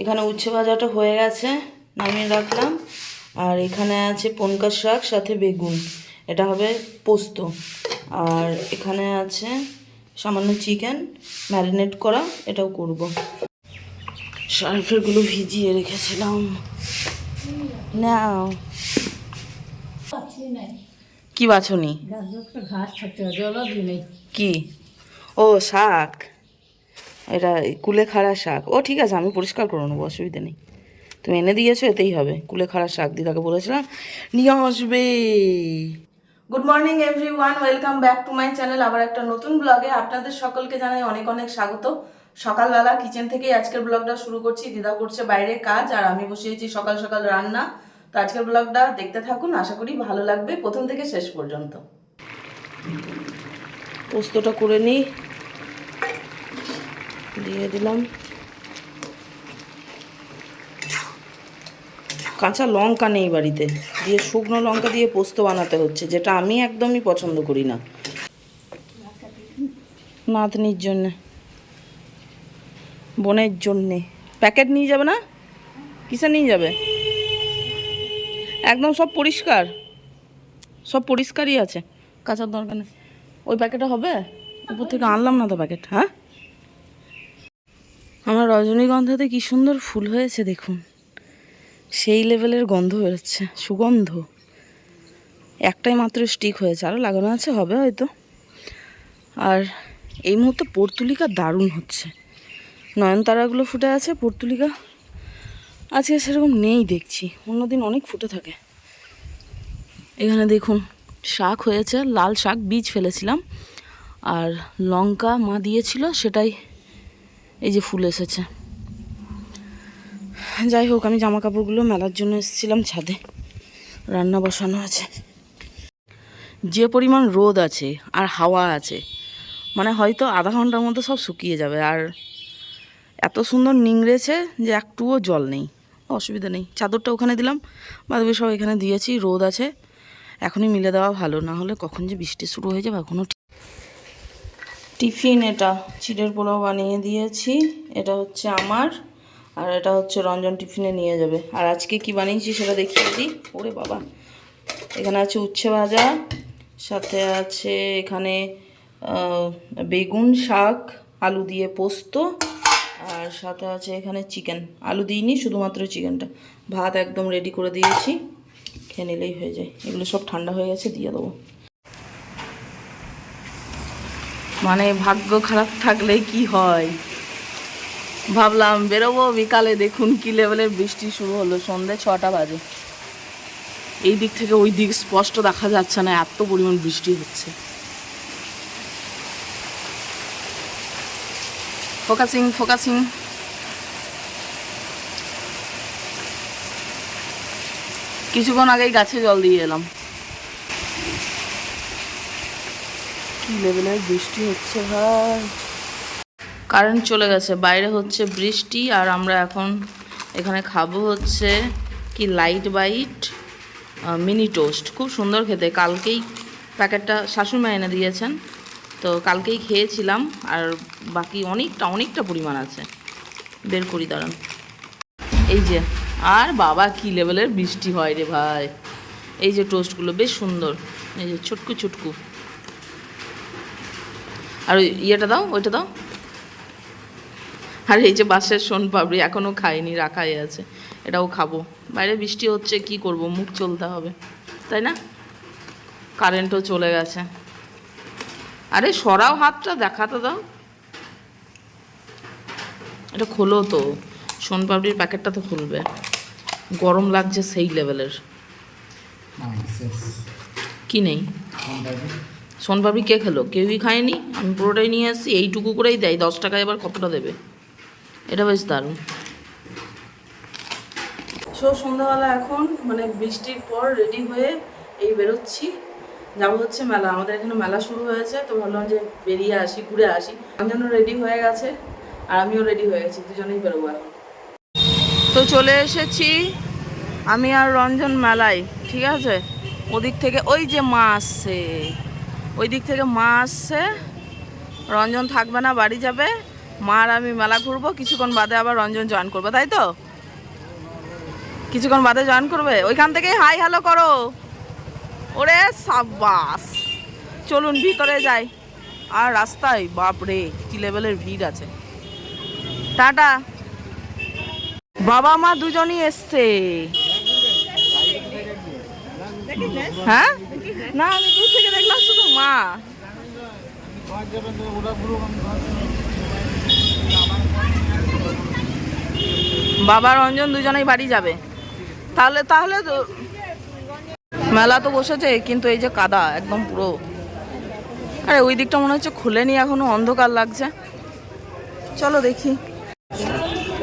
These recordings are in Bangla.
এখানে উচ্ছে ভাজাটা হয়ে গেছে নামিয়ে রাখলাম। আর এখানে আছে পনকা শাক সাথে বেগুন। এটা হবে পোস্ত। আর এখানে আছে সামান্য চিকেন ম্যারিনেট করা এটাও করব। সার্ফেরগুলো ভিজিয়ে রেখেছিলাম। নাও। কি বাছনি? কি? ও শাক। এটা কুলেখাড়া শাক। ও ঠিক আছে আমি পরিষ্কার করে নেব অসুবিধা নেই। তুমি এনে দিয়েছ এতেই হবে কুলেখাড়া শাক দিদাকে বলেছিলাম। নিয়ে আসবে। Good morning everyone welcome back to my channel আবার একটা নতুন ব্লগে আপনাদের সকলকে জানাই অনেক অনেক স্বাগত। সকালবেলা কিচেন থেকেই আজকের ব্লগটা শুরু করছি দিদা করছে বাইরে কাজ আর আমি বসিয়েছি সকাল সকাল রান্না। তো আজকের ব্লগটা দেখতে থাকুন আশা করি ভালো লাগবে প্রথম থেকে শেষ পর্যন্ত। পোস্তটা করে নিই। দিয়ে দিলাম। কাঁচা লঙ্কা নেই বাড়িতে। দিয়ে শুকনো লঙ্কা দিয়ে পোস্ত বানাতে হচ্ছে, যেটা আমি একদমই পছন্দ করি না। নাতনির জন্যে। বোনের জন্যে। প্যাকেট নিয়ে যাবে না? কিসে নিয়ে যাবে? একদম সব পরিষ্কার। সব পরিষ্কারই আছে। কাঁচার দরকার নেই। ওই প্যাকেটটা হবে? উপর থেকে আনলাম না তো প্যাকেট হ্যাঁ? আমার রজনীগন্ধাতে কি সুন্দর ফুল হয়েছে দেখুন। সেই লেভেলের গন্ধ বেরোচ্ছে, সুগন্ধ। একটাই মাত্র স্টিক হয়েছে আরও লাগানো আছে, হবে হয়তো। আর এই মুহূর্তে পর্তুলিকা দারুণ হচ্ছে। নয়নতারাগুলো ফুটে আছে, পর্তুলিকা আজকে সেরকম নেই দেখছি, অন্যদিন অনেক ফুটে থাকে। এখানে দেখুন, শাক হয়েছে, লাল শাক, বীজ ফেলেছিলাম। আর লঙ্কা মা দিয়েছিল, সেটাই এই যে ফুল এসেছে। যাই হোক, আমি জামা কাপড়গুলো মেলার জন্য এসেছিলাম ছাদে। রান্না বসানো আছে। যে পরিমাণ রোদ আছে আর হাওয়া আছে মানে হয়তো আধা ঘণ্টার মধ্যে সব শুকিয়ে যাবে। আর এত সুন্দর নিংড়েছে যে একটুও জল নেই। অসুবিধা নেই। চাদরটা ওখানে দিলাম। বাদবে সব এখানে দিয়েছি। রোদ আছে। এখনই মিলে দেওয়া ভালো। না হলে কখন যে বৃষ্টি শুরু হয়ে যাবে এখনও টিফিন এটা। চিড়ের পোলাও বানিয়ে দিয়েছি। এটা হচ্ছে আমার। আর এটা হচ্ছে রঞ্জন টিফিনে নিয়ে যাবে। আর আজকে কি বানিয়েছি সেটা দেখিয়ে দিই। ওরে বাবা। এখানে আছে উচ্ছে ভাজা, সাথে আছে এখানে বেগুন শাক, আলু দিয়ে পোস্ত, আর সাথে আছে এখানে চিকেন। আলু দিইনি, শুধুমাত্র চিকেনটা। ভাত একদম রেডি করে দিয়েছি। খেয়ে নিলেই হয়ে যায়। এগুলো সব ঠান্ডা হয়ে গেছে, দিয়ে দেবো। মানে ভাগ্য খারাপ থাকলে কি হয়? ভাবলাম বেরোবো বিকালে, দেখুন কি লেভেলের বৃষ্টি শুরু হলো। সন্ধে ছটা বাজে। এই দিক থেকে ওই দিক স্পষ্ট দেখা যাচ্ছে না, এত পরিমাণ বৃষ্টি হচ্ছে। Focusing focusing. কিছুক্ষণ আগেই গাছে জল দিয়ে এলাম। কি লেভেলের বৃষ্টি হচ্ছে ভাই? কারেন্ট চলে গেছে, বাইরে হচ্ছে বৃষ্টি আর আমরা এখন এখানে খাব হচ্ছে কি লাইট বাইট মিনি টোস্ট খুব সুন্দর খেতে, কালকেই প্যাকেটটা শাশুড়ি এনে দিয়েছেন, তো কালকেই খেয়েছিলাম আর বাকি অনেকটা অনেকটা পরিমাণ আছে। বের করি, দাঁড়ান। এই যে, আর বাবা কি লেভেলের বৃষ্টি হয় রে ভাই। এই যে টোস্টগুলো বেশ সুন্দর। এই যে ছুটকু ছুটকু। আর ওই ইয়েটা দাও ওইটা দাও। আর এই যে বাসের সোন পাপড়ি এখনও খাইনি রাখাই আছে। এটাও খাব। বাইরে বৃষ্টি হচ্ছে কি করব? মুখ চলতে হবে তাই না? কারেন্টও চলে গেছে। আরে সরাও হাতটা দেখাতে দাও। এটা খোলো তো। সোন পাপড়ির প্যাকেটটা তো খুলবে। গরম লাগছে সেই লেভেলের। কি নেই? সোনপাপড়ি কে খেলো? কেউই খায়নি আমি পুরোটাই নিয়ে আসছি এইটুকু করেই দেয় দশ টাকায় এবার কতটা দেবে? এটা বেশ দারুণ। সো সন্ধ্যাবেলা এখন মানে বৃষ্টির পর রেডি হয়ে এই বেরোচ্ছি। যাব হচ্ছে মেলা আমাদের এখানে মেলা শুরু হয়েছে তো ভাবলাম যে বেরিয়ে আসি ঘুরে আসি। জন্য রেডি হয়ে গেছে আর আমিও রেডি হয়ে গেছি দুজনেই বেরোবো এখন। তো চলে এসেছি আমি আর রঞ্জন মেলায় ঠিক আছে? ওদিক থেকে ওই যে মা আসছে। ওই দিক থেকে মা আসছে। রঞ্জন থাকবে না বাড়ি যাবে। মা আর আমি মেলা ঘুরবো কিছুক্ষণ বাদে আবার রঞ্জন জয়েন করব তাই তো? কিছুক্ষণ বাদে জয়েন করবে। ওইখান থেকেই হাই হ্যালো করো। ওরে সাব্বাস। চলুন ভিতরে যাই। আর রাস্তায় বাপরে কি লেভেলের ভিড় আছে। টাটা। বাবা মা দুজনই এসছে। হ্যাঁ? না আমি দূর থেকে মা। বাবা, রঞ্জন দুজনেই বাড়ি যাবে। তাহলে তাহলে তো মেলা তো বসেছে, কিন্তু এই যে কাদা, একদম পুরো। আরে, ওই দিকটা মনে হচ্ছে খুলেনি এখনও, অন্ধকার লাগছে। চলো দেখি।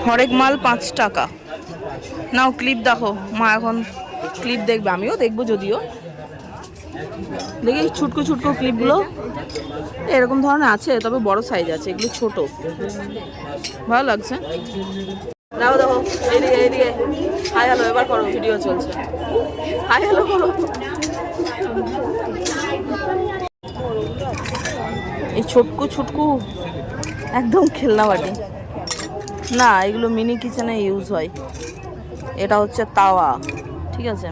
হরেক মাল পাঁচ টাকা। নাও, ক্লিপ দেখো। মা এখন ক্লিপ দেখবে, আমিও দেখব যদিও। দেখি ছুটকো ছুটকো ক্লিপগুলো এরকম ধরনের আছে, তবে বড় সাইজ আছে, এগুলো ছোট। ভালো লাগছে। দাও দেখো এইদিকে এইদিকে হাই হ্যালো এবার করো ভিডিও চলছে। হাই হ্যালো করো। এই ছোটকু ছুটকু একদম খেলনা বাটি। না, এগুলো মিনি কিচেনে ইউজ হয়। এটা হচ্ছে তাওয়া, ঠিক আছে?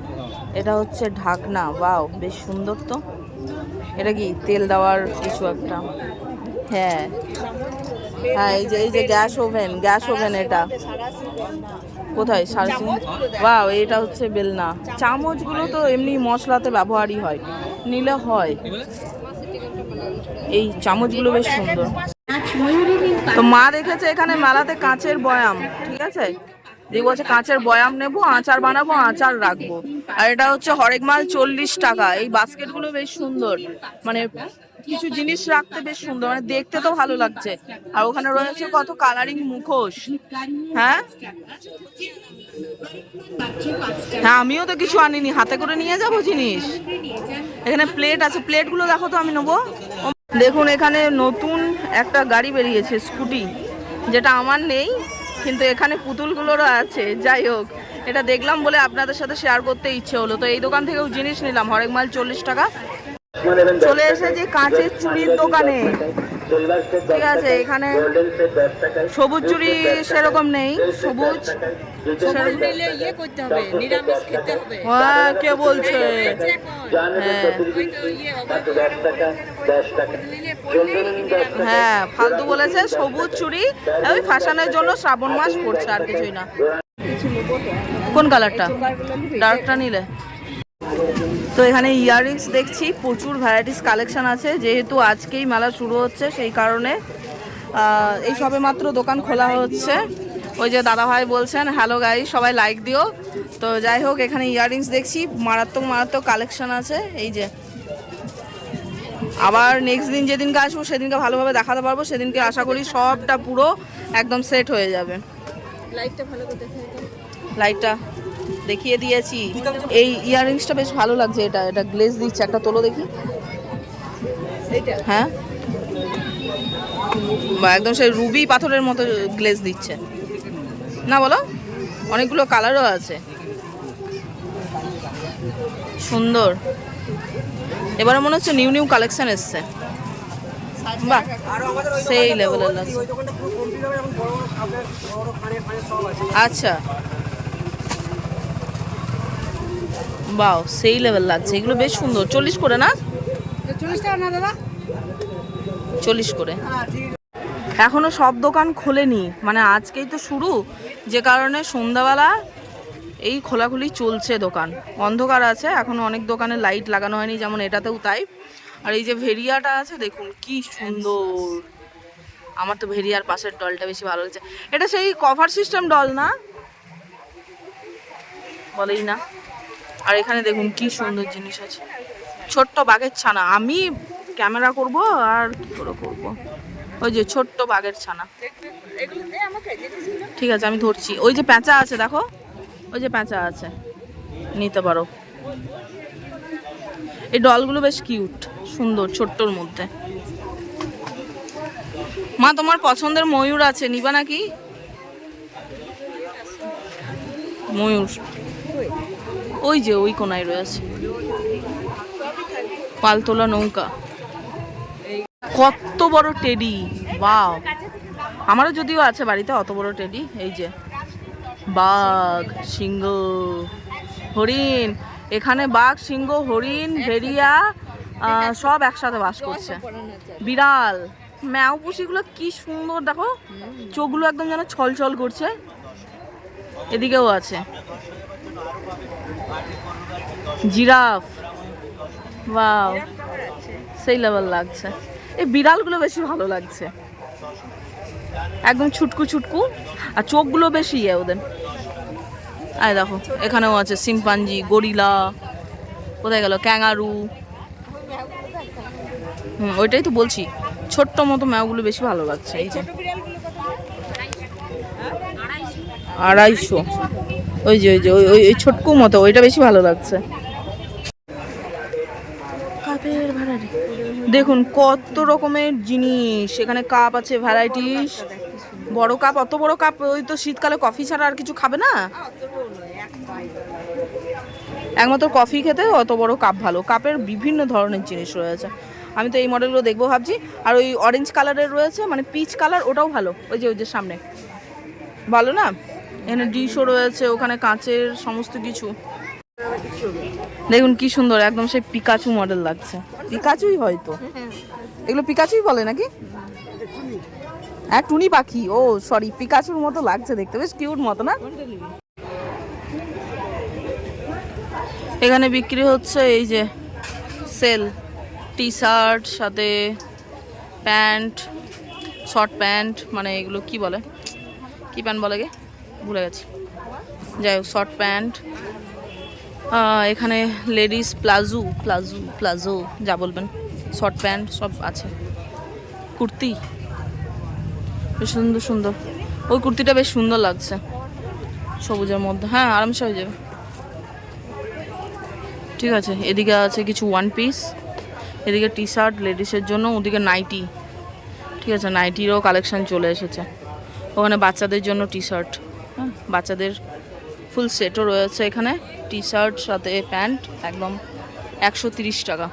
এটা হচ্ছে ঢাকনা বাও বেশ সুন্দর তো। এটা কি তেল দেওয়ার কিছু একটা? হ্যাঁ। হ্যাঁ এই যে এই যে গ্যাস ওভেন গ্যাস ওভেন এটা। কোথায়? তিন বাও এটা হচ্ছে বেলনা। চামচগুলো তো এমনি মশলাতে ব্যবহারই হয়। নিলে হয়। এই চামচগুলো বেশ সুন্দর। তো মা দেখেছে এখানে মেলাতে কাঁচের বয়াম, ঠিক আছে? দিয়ে বলছে কাঁচের বয়াম নেব, আচার বানাবো, আচার রাখব। আর এটা হচ্ছে হরেক মাল চল্লিশ টাকা। এই বাস্কেটগুলো বেশ সুন্দর। মানে কিছু জিনিস রাখতে বেশ সুন্দর। মানে দেখতে তো ভালো লাগছে। আর ওখানে রয়েছে কত কালারিং মুখোশ। হ্যাঁ? হ্যাঁ আমিও তো কিছু আনিনি। হাতে করে নিয়ে যাব জিনিস? এখানে প্লেট আছে। প্লেটগুলো দেখো তো আমি নেব। দেখুন, এখানে নতুন একটা গাড়ি বেরিয়েছে স্কুটি যেটা আমার নেই। কিন্তু এখানে পুতুলগুলোরও আছে। যাই হোক, এটা দেখলাম বলে আপনাদের সাথে শেয়ার করতে ইচ্ছে হলো। তো এই দোকান থেকেও জিনিস নিলাম। হরেক মাল চল্লিশ টাকা। চলে এসেছি কাঁচের চুড়ির দোকানে। ঠিক আছে এখানে সবুজ চুড়ি সেরকম নেই সবুজ। ইয়ে হ্যাঁ কে বলছে? হ্যাঁ। ইয়ে নিরামিষ। হ্যাঁ ফালতু বলেছে সবুজ চুড়ি ওই ফ্যাশনের জন্য শ্রাবণ মাস পড়ছে আর কিছুই না। কোন কালারটা ডার্কটা নিলে। তো এখানে ইয়াররিংস দেখছি প্রচুর ভ্যারাইটিস কালেকশন আছে। যেহেতু আজকেই মেলা শুরু হচ্ছে সেই কারণে এই সবে মাত্র দোকান খোলা হচ্ছে। ওই যে দাদা ভাই বলছেন হ্যালো গাই সবাই লাইক দিও। তো যাই হোক এখানে ইয়াররিংস দেখছি মারাত্মক মারাত্মক কালেকশন আছে। এই যে আবার নেক্সট দিন যেদিনকে আসব সেদিনকে ভালোভাবে দেখাতে পারব। সেদিনকে আশা করি সবটা পুরো একদম সেট হয়ে যাবে। লাইটটা ভালো করে লাইটটা দেখিয়ে দিয়েছি। এই ইয়াররিংসটা বেশ ভালো লাগছে এটা এটা গ্লেজ দিচ্ছে, একটা তোলো দেখি। হ্যাঁ? একদম সেই রুবি পাথরের মতো গ্লেজ দিচ্ছে। না বলো? অনেকগুলো কালারও আছে। সুন্দর। এবারে মনে হচ্ছে নিউ নিউ কালেকশন এসছে। সেই আচ্ছা। বাও সেই লেভেল লাগছে। এগুলো বেশ সুন্দর। চল্লিশ করে না? চল্লিশ টাকা না দাদা? চল্লিশ করে। এখনও সব দোকান খোলেনি। মানে আজকেই তো শুরু। যে কারণে সন্ধ্যাবেলা এই খোলাখুলি চলছে দোকান। অন্ধকার আছে। এখনও অনেক দোকানে লাইট লাগানো হয়নি যেমন এটাতেও তাই। আর এই যে ভেরিয়াটা আছে দেখুন কি সুন্দর। আমার তো ভেরিয়ার পাশের ডলটা বেশি ভালো লাগছে। এটা সেই কভার সিস্টেম ডল না? বলেই না। আর এখানে দেখুন কি সুন্দর জিনিস আছে। ছোট্ট বাঘের ছানা। আমি ক্যামেরা করব আর কি করে করব? ওই যে ছোট্ট বাঘের ছানা। ঠিক আছে, আমি ধরছি। ওই যে প্যাঁচা আছে, দেখো। ওই যে প্যাঁচা আছে। নিতে পারো। এই ডলগুলো বেশ কিউট। সুন্দর, ছোট্টর মধ্যে। মা, তোমার পছন্দের ময়ূর আছে। নিবা নাকি? ময়ূর। ওই যে ওই কোনায় রয়েছে পালতোলা নৌকা। কত বড় টেডি বাও আমারও যদিও আছে বাড়িতে অত বড় টেডি, এই যে। বাঘ, সিংহ, হরিণ, এখানে বাঘ, সিংহ, হরিণ, ভেড়িয়া সব একসাথে বাস করছে। বিড়াল, ম্যাও পুষিগুলো কি সুন্দর, দেখো। চোখগুলো একদম যেন ছল ছল করছে। এদিকেও আছে। জিরাফ। বাও সেই লেভেল লাগছে। এই বিড়ালগুলো বেশি ভালো লাগছে। একদম ছুটকু ছুটকু, আর চোখগুলো বেশি ইয়ে ওদের। আয় দেখো, এখানেও আছে সিম্পাঞ্জি গরিলা, কোথায় গেল? ক্যাঙ্গারু। হুম, ওইটাই তো বলছি। ছোট্ট মতো ম্যাওগুলো বেশি ভালো লাগছে, এই যে। আড়াইশো। ওই যে ওই যে, ওই- ওই ওই ছোটকু মতো, ওইটা বেশি ভালো লাগছে কাপের ভ্যারাইটি দেখুন, কত রকমের জিনিস। এখানে কাপ আছে ভ্যারাইটিস বড় কাপ অত বড় কাপ ওই তো শীতকালে কফি ছাড়া আর কিছু খাবে না? একমাত্র কফি খেতে অত বড় কাপ ভালো। কাপের বিভিন্ন ধরনের জিনিস রয়েছে। আমি তো এই মডেলগুলো দেখব ভাবছি। আর ওই অরেঞ্জ কালারের রয়েছে মানে পিচ কালার ওটাও ভালো। ওই যে ওই যে সামনে। ভালো না? এখানে ডিশও রয়েছে, ওখানে কাঁচের সমস্ত কিছু। দেখুন কি সুন্দর একদম সেই পিকাচু মডেল লাগছে। পিকাচুই হয়তো। এগুলো পিকাচুই বলে নাকি? হ্যাঁ টুনি পাখি। ও সরি পিকাচুর মতো লাগছে দেখতে। বেশ কিউট মতো না? এখানে বিক্রি হচ্ছে এই যে সেল টি শার্ট সাথে প্যান্ট শর্ট প্যান্ট মানে এগুলো কি বলে? কি প্যান্ট বলে গে? ভুলে গেছি। যাই হোক শর্ট প্যান্ট এখানে লেডিস প্লাজো প্লাজো প্লাজো, যা বলবেন। শর্ট প্যান্ট, সব আছে। কুর্তি। বেশ সুন্দর সুন্দর। ওই কুর্তিটা বেশ সুন্দর লাগছে। সবুজের মধ্যে। হ্যাঁ আরামসে হয়ে যাবে। ঠিক আছে, এদিকে আছে কিছু ওয়ান পিস এদিকে টি শার্ট লেডিসের জন্য, ওদিকে নাইটি ঠিক আছে নাইটিরও কালেকশান চলে এসেছে। ওখানে বাচ্চাদের জন্য টি শার্ট হ্যাঁ বাচ্চাদের ফুল সেটও রয়েছে এখানে। টি শার্ট সাথে প্যান্ট, একদম একশো টাকা।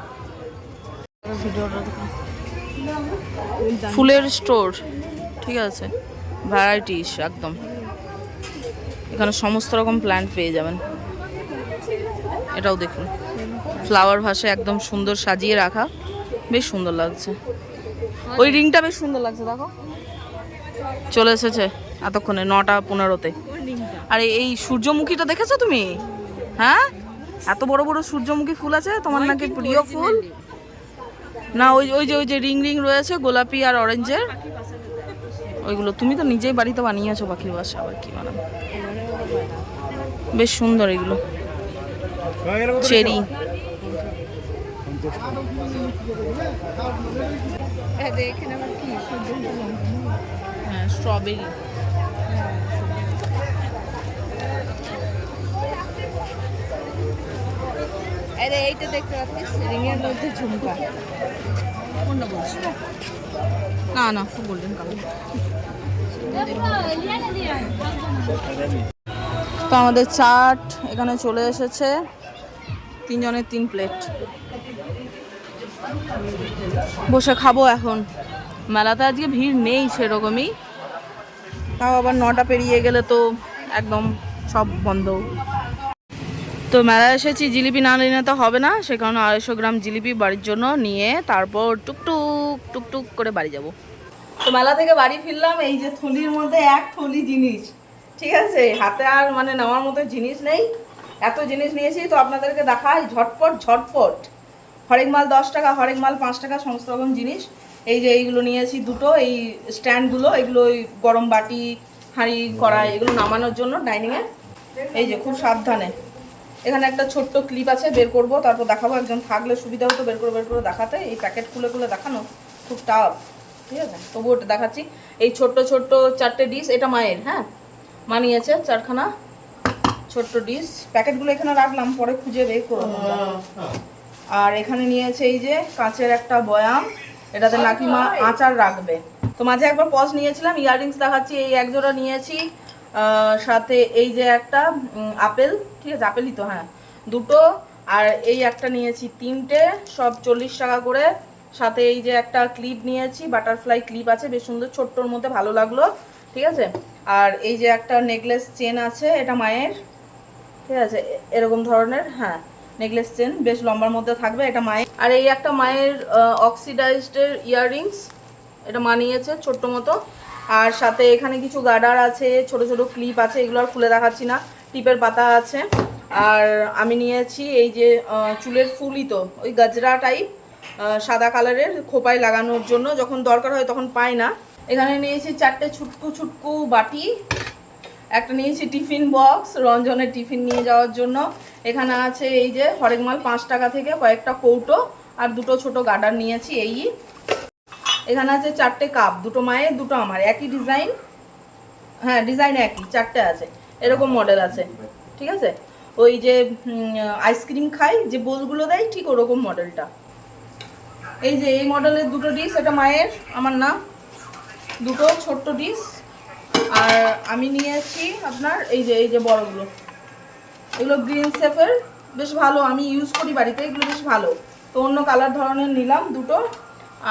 ফুলের স্টোর, ঠিক আছে? ভ্যারাইটিস একদম। এখানে সমস্ত রকম প্ল্যান্ট পেয়ে যাবেন। এটাও দেখুন। ফ্লাওয়ার ভাসে একদম সুন্দর সাজিয়ে রাখা। বেশ সুন্দর লাগছে। ওই রিংটা বেশ সুন্দর লাগছে, দেখো। চলে এসেছে এতক্ষণে, নটা পনেরোতে। আর এই সূর্যমুখীটা দেখেছ তুমি? হ্যাঁ? এত বড় বড় সূর্যমুখী ফুল আছে তোমার নাকি প্রিয় ফুল? না ওই ওই যে ওই যে রিং রিং রয়েছে গোলাপি আর অরেঞ্জের। ওইগুলো তুমি তো নিজেই বাড়িতে বানিয়েছো পাখির বাসা আবার কি বানাবো বেশ সুন্দর এগুলো। চেরি। হ্যাঁ স্ট্রবেরি আরে এইটা দেখতে পাচ্ছিস? রিং এর মধ্যে ঝুমকা। কোনটা বলছি না না গোল্ডেন কালার তো আমাদের চাট এখানে চলে এসেছে। তিনজনের তিন প্লেট বসে খাব এখন। মেলাতে আজকে ভিড় নেই সেরকমই। তাও আবার নটা পেরিয়ে গেলে তো একদম সব বন্ধ। তো মেলায় এসেছি, জিলিপি না নিলে তো হবে না। সে কারণে আড়াইশো গ্রাম জিলিপি বাড়ির জন্য নিয়ে তারপর টুকটুক টুকটুক করে বাড়ি যাব। তো মেলা থেকে বাড়ি ফিরলাম, এই যে থলির মধ্যে এক থলি জিনিস, ঠিক আছে? হাতে আর মানে নেওয়ার মতো জিনিস নেই। এত জিনিস নিয়েছি, তো আপনাদেরকে দেখাই, ঝটপট ঝটপট। হরেক মাল দশ টাকা হরেক মাল পাঁচ টাকা, সমস্ত রকম জিনিস। এই যে এইগুলো নিয়েছি দুটো, এই স্ট্যান্ডগুলো, এগুলো ওই গরম বাটি, হাঁড়ি, কড়াই, এগুলো নামানোর জন্য ডাইনিংয়ে। এই যে খুব সাবধানে। এখানে একটা ছোট্ট ক্লিপ আছে বের করব তারপর দেখাবো একজন থাকলে সুবিধা হতো বের করে বের করে দেখাতে। এই প্যাকেট খুলে খুলে দেখানো খুব টাফ ঠিক আছে? তবু ওটা দেখাচ্ছি। এই ছোট্ট ছোট্ট চারটে ডিশ এটা মায়ের হ্যাঁ? মা নিয়েছে চারখানা ছোট্ট ডিশ প্যাকেটগুলো এখানে রাখলাম পরে খুঁজে বের করব। আর এখানে নিয়েছে এই যে কাঁচের একটা বয়াম এটাতে নাকি মা আচার রাখবে। তো মাঝে একবার পজ নিয়েছিলাম ইয়াররিংস দেখাচ্ছি এই এক জোড়া নিয়েছি সাথে এই যে একটা আপেল, ঠিক আছে, আপেলই তো হ্যাঁ দুটো, আর এই একটা নিয়েছি তিনটে, সব চল্লিশ টাকা করে। সাথে এই যে একটা ক্লিপ নিয়েছি, বাটারফ্লাই ক্লিপ আছে, বেশ সুন্দর, ছোট্টর মধ্যে ভালো লাগল, ঠিক আছে? আর এই যে একটা নেকলেস চেন আছে, এটা মায়ের, ঠিক আছে, এরকম ধরনের হ্যাঁ নেকলেস চেন, বেশ লম্বার মধ্যে থাকবে, এটা মায়ের। আর এই একটা মায়ের অক্সিডাইজডের ইয়াররিংস এটা মা নিয়েছে, ছোট্ট মতো। আর সাথে এখানে কিছু গার্ডার আছে, ছোট ছোট ক্লিপ আছে, এগুলো আর খুলে দেখাচ্ছি না, টিপের পাতা আছে। আর আমি নিয়েছি এই যে চুলের ফুলই তো, ওই গাজরা টাইপ সাদা কালারের খোপায় লাগানোর জন্য, যখন দরকার হয় তখন পাই না। এখানে নিয়েছি চারটে ছুটকু ছুটকু বাটি, একটা নিয়েছি টিফিন বক্স, রঞ্জনের টিফিন নিয়ে যাওয়ার জন্য। এখানে আছে এই যে, হরেক মাল পাঁচ টাকা থেকে কয়েকটা কৌটো, আর দুটো ছোট গার্ডার নিয়েছি, এই। এখানে আছে চারটে কাপ দুটো মায়ের, দুটো আমার। একই ডিজাইন হ্যাঁ ডিজাইন একই, চারটে আছে। এরকম মডেল আছে। ঠিক আছে? ওই যে আইসক্রিম খাই, যে বোলগুলো দেয়, ঠিক ওরকম মডেলটা এই যে, এই মডেলের দুটো ডিশ এটা মায়ের, আমার না। দুটো ছোট্ট ডিশ আর আমি নিয়েছি আপনার, এই যে এই যে বড়গুলো। এগুলো গ্রিন সেফের বেশ ভালো। আমি ইউজ করি বাড়িতে, এগুলো বেশ ভালো। তো অন্য কালার ধরনের নিলাম, দুটো।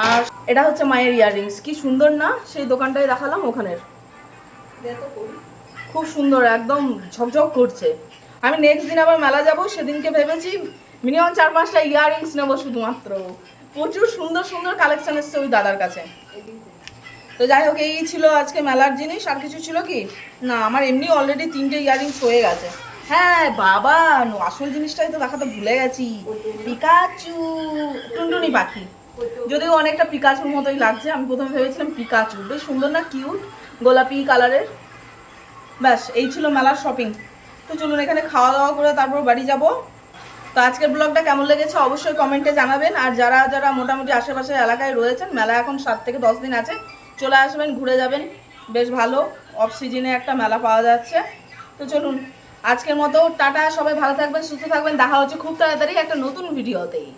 আর এটা হচ্ছে মায়ের ইয়াররিংস। কি সুন্দর না? সেই দোকানটায় দেখালাম ওখানের। খুব সুন্দর, একদম ঝকঝক করছে। আমি নেক্সট দিন আবার মেলা যাব, সেদিনকে ভেবেছি মিনিমাম চার পাঁচটা ইয়াররিংস নেব শুধুমাত্র। প্রচুর সুন্দর সুন্দর কালেকশন এসছে ওই দাদার কাছে। তো যাই হোক, এই ছিল আজকে মেলার জিনিস। আর কিছু ছিল কি? না, আমার এমনি অলরেডি তিনটে ইয়াররিংস হয়ে গেছে। হ্যাঁ বাবা আসল জিনিসটাই তো দেখাতে ভুলে গেছি। পিকাচু, টুনটুনি পাখি। যদিও অনেকটা পিকাচুর মতোই লাগছে, আমি প্রথমে ভেবেছিলাম পিকাচু বেশ সুন্দর না কিউট গোলাপি কালারের ব্যাস, এই ছিল মেলার শপিং তো চলুন এখানে খাওয়া দাওয়া করে তারপর বাড়ি যাব। তো আজকের ব্লগটা কেমন লেগেছে অবশ্যই কমেন্টে জানাবেন। আর যারা যারা মোটামুটি আশেপাশের এলাকায় রয়েছেন, মেলা এখন সাত থেকে দশ দিন আছে, চলে আসবেন, ঘুরে যাবেন। বেশ ভালো অফ সিজনে একটা মেলা পাওয়া যাচ্ছে। তো চলুন, আজকের মতো টাটা, সবাই ভালো থাকবেন, সুস্থ থাকবেন, দেখা হচ্ছে খুব তাড়াতাড়ি একটা নতুন ভিডিওতেই